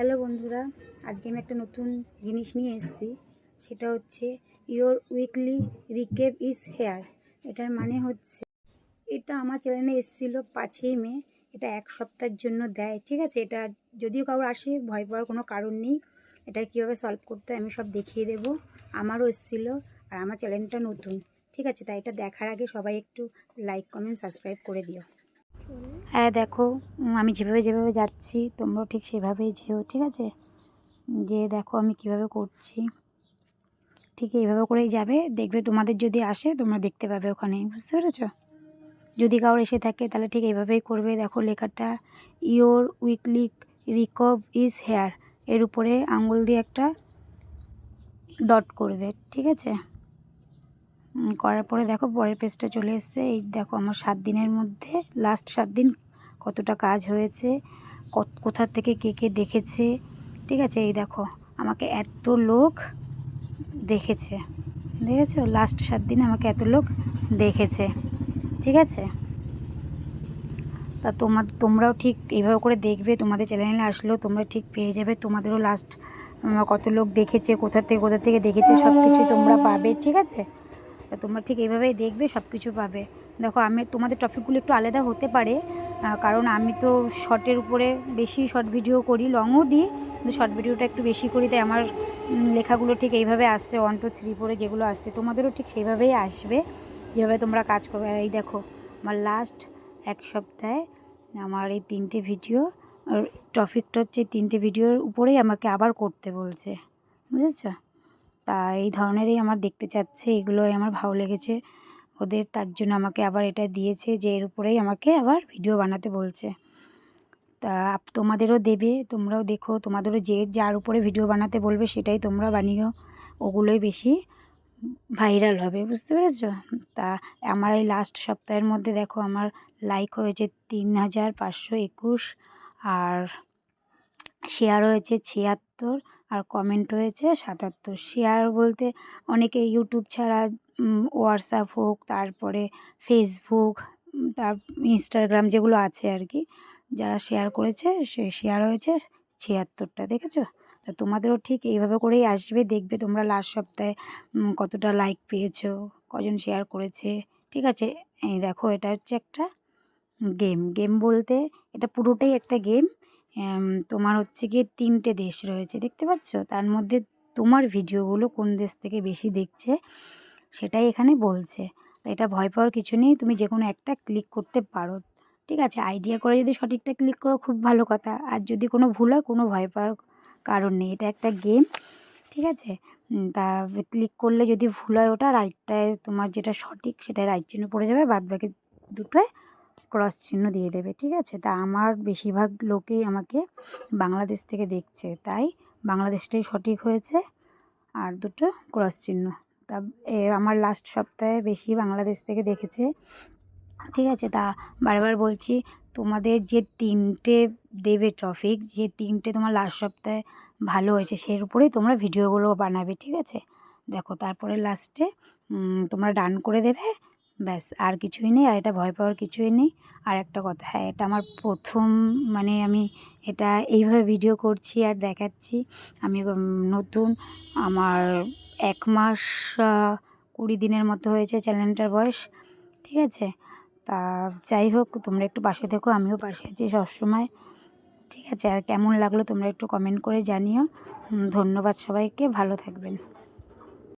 Hello বন্ধুরা, আজকে আমি একটা নতুন জিনিস নিয়ে এসেছি। সেটা হচ্ছে your weekly recap is here এটার মানে হচ্ছে, এটা আমার চ্যানেলে এসেছিল পাঁচই মে। এটা এক সপ্তাহের জন্য দেয়, ঠিক আছে? এটা যদিও কারোর আসে, ভয় পাওয়ার কোনো কারণ নেই। এটা কীভাবে সলভ করতে আমি সব দেখিয়ে দেব। আমারও এসেছিল আর আমার চ্যানেলটা নতুন, ঠিক আছে? তাই এটা দেখার আগে সবাই একটু লাইক কমেন্ট সাবস্ক্রাইব করে দিও। হ্যাঁ দেখো আমি যেভাবে যেভাবে যাচ্ছি, তোমরাও ঠিক সেভাবেই যেও, ঠিক আছে? যে দেখো আমি কীভাবে করছি। ঠিক এইভাবে করেই যাবে, দেখবে তোমাদের যদি আসে, তোমরা দেখতে পাবে ওখানে, বুঝতে পেরেছ? যদি কারোর এসে থাকে, তাহলে ঠিক এইভাবেই করবে। দেখো লেখাটা your weekly recap is here এর উপরে আঙুল দিয়ে একটা ডট করবে, ঠিক আছে? করার পরে দেখো পরের পেজটা চলে এসছে। এই দেখো আমার সাত দিনের মধ্যে লাস্ট সাত দিন কতটা কাজ হয়েছে কোথা থেকে কে কে দেখেছে, ঠিক আছে? এই দেখো, আমাকে এত লোক দেখেছে, দেখেছ? লাস্ট সাত দিনে আমাকে এত লোক দেখেছে, ঠিক আছে? তা তোমার তোমরাও ঠিক এইভাবে করে দেখবে, তোমাদের চ্যানেলে আসলেও তোমরা ঠিক পেয়ে যাবে, তোমাদেরও লাস্ট কত লোক দেখেছে, কোথা থেকে কোথা থেকে দেখেছে সব কিছুই তোমরা পাবে, ঠিক আছে? তা তোমরা ঠিক এইভাবেই দেখবে সব কিছু পাবে। দেখো, আমি, তোমাদের টপিকগুলো একটু আলাদা হতে পারে কারণ আমি তো শর্টের উপরে বেশি শর্ট ভিডিও করি, লংও দিই, কিন্তু শর্ট ভিডিওটা একটু বেশি করি, তাই আমার লেখাগুলো ঠিক এইভাবে আসছে ওয়ান টু থ্রি ফোরে যেগুলো আসছে, তোমাদেরও ঠিক সেইভাবেই আসবে, যেভাবে তোমরা কাজ করবে। এই দেখো, আমার লাস্ট এক সপ্তাহে আমার এই তিনটে ভিডিও আর টপিকটা হচ্ছে তিনটে ভিডিওর উপরেই আমাকে আবার করতে বলছে। বুঝেছ? তা এই ধরনেরই আমার দেখতে চাচ্ছে, এগুলোই আমার ভালো লেগেছে। ওদের তার জন্য আমাকে আবার এটা দিয়েছে যে এর উপরেই আমাকে আবার ভিডিও বানাতে বলছে। তা তোমাদেরও দেবে, তোমরাও দেখো, তোমাদেরও যে যার উপরে ভিডিও বানাতে বলবে সেটাই তোমরা বানিও, ওগুলোই বেশি ভাইরাল হবে, বুঝতে পেরেছ? তা আমার এই লাস্ট সপ্তাহের মধ্যে দেখো আমার লাইক হয়েছে তিন হাজার পাঁচশো একুশ আর শেয়ার হয়েছে ছিয়াত্তর আর কমেন্ট হয়েছে সাতাত্তর। শেয়ার বলতে অনেকে ইউটিউব ছাড়া হোয়াটসঅ্যাপ হোক, তারপরে ফেসবুক তার ইনস্টাগ্রাম যেগুলো আছে আর কি যারা শেয়ার করেছে, সে শেয়ার হয়েছে ছিয়াত্তরটা, দেখেছ? তা তোমাদেরও ঠিক এইভাবে করেই আসবে, দেখবে তোমরা লাস্ট সপ্তাহে কতটা লাইক পেয়েছ, কজন শেয়ার করেছে, ঠিক আছে? এই দেখো, এটা হচ্ছে একটা গেম গেম বলতে এটা পুরোটাই একটা গেম তোমার হচ্ছে গিয়ে তিনটে দেশ রয়েছে, দেখতে পাচ্ছ? তার মধ্যে তোমার ভিডিওগুলো কোন দেশ থেকে বেশি দেখছে সেটাই এখানে বলছে। এটা ভয় পাওয়ার কিছু নেই, তুমি যে কোনো একটা ক্লিক করতে পারো। ঠিক আছে আইডিয়া করে যদি সঠিকটা ক্লিক করো, খুব ভালো কথা। আর যদি কোনো ভুল হয়, কোনো ভয় পাওয়ার কারণ নেই। এটা একটা গেম ঠিক আছে? তা ক্লিক করলে যদি ভুল হয় ওটা রাইটটায় তোমার যেটা সঠিক সেটা রাইট চিহ্ন পড়ে যাবে বাদ বাকি দুটোয় ক্রস চিহ্ন দিয়ে দেবে, ঠিক আছে? তা আমার বেশিরভাগ লোকেই আমাকে বাংলাদেশ থেকে দেখছে, তাই বাংলাদেশটাই সঠিক হয়েছে আর দুটো ক্রস চিহ্ন। তা আমার লাস্ট সপ্তাহে বেশি বাংলাদেশ থেকে দেখেছে, ঠিক আছে? তা বারবার বলছি, তোমাদের যে তিনটে দেবে টপিক যে তিনটে তোমার লাস্ট সপ্তাহে ভালো হয়েছে, সের উপরেই তোমরা ভিডিওগুলো বানাবে, ঠিক আছে? দেখো, তারপরে লাস্টে তোমরা ডান করে দেবে ব্যাস, আর কিছুই নেই, আর এটা ভয় পাওয়ার কিছুই নেই। আর একটা কথা হ্যাঁ এটা আমার প্রথম মানে আমি এটা এইভাবে ভিডিও করছি আর দেখাচ্ছি। আমি নতুন, আমার এক মাস কুড়ি দিনের মতো হয়েছে চ্যানেলটার বয়স, ঠিক আছে? তা যাই হোক, তোমরা একটু পাশে থেকো, আমিও পাশে আছি সবসময়, ঠিক আছে? আর কেমন লাগল তোমরা একটু কমেন্ট করে জানিও। ধন্যবাদ সবাইকে, ভালো থাকবেন।